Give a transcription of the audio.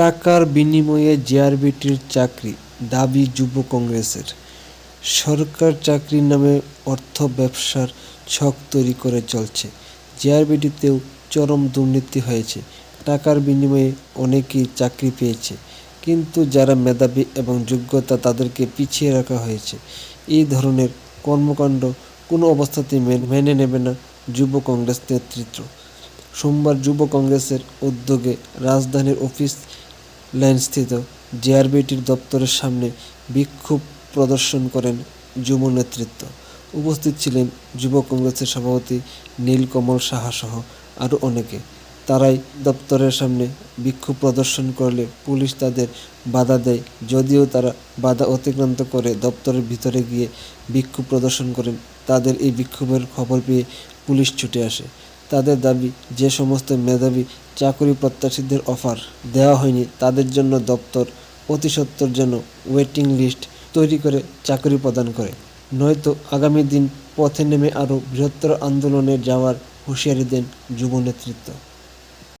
টাকার বিনিময়ে জেআরবিটির চাকরি, দাবি যুব কংগ্রেসের। সরকার চাকরির নামে অর্থ ব্যবসার ছক তৈরি করে চলছে। জেআরবিটিতেও চরম দুর্নীতি হয়েছে। টাকার বিনিময়ে অনেকেই চাকরি পেয়েছে। কিন্তু যারা মেধাবী এবং যোগ্যতা তাদেরকে পিছিয়ে রাখা হয়েছে, এই ধরনের কর্মকাণ্ড কোনো অবস্থাতেই মেনে- মেনে নেবে না যুব কংগ্রেস নেতৃত্ব। সোমবার যুব কংগ্রেসের উদ্যোগে রাজধানীর অফিস লাইনস্থিত জেআরবিটির দপ্তরের সামনে বিক্ষোভ প্রদর্শন করেন যুব নেতৃত্ব। উপস্থিত ছিলেন যুব কংগ্রেসের সভাপতি নীলকমল সাহা সহ আরও অনেকে। তারাই দপ্তরের সামনে বিক্ষোভ প্রদর্শন করলে পুলিশ তাদের বাধা দেয়। যদিও তারা বাধা অতিক্রান্ত করে দপ্তরের ভিতরে গিয়ে বিক্ষোভ প্রদর্শন করেন, তাদের এই বিক্ষোভের খবর পেয়ে পুলিশ ছুটে আসে। তাদের দাবি, যে সমস্ত মেধাবী চাকরি প্রত্যাশীদের অফার দেওয়া হয়নি, তাদের জন্য দপ্তর অতি সত্বর যেন ওয়েটিং লিস্ট তৈরি করে চাকরি প্রদান করে। নয়তো আগামী দিন পথে নেমে আরও বৃহত্তর আন্দোলনে যাওয়ার হুঁশিয়ারি দেন যুব নেতৃত্ব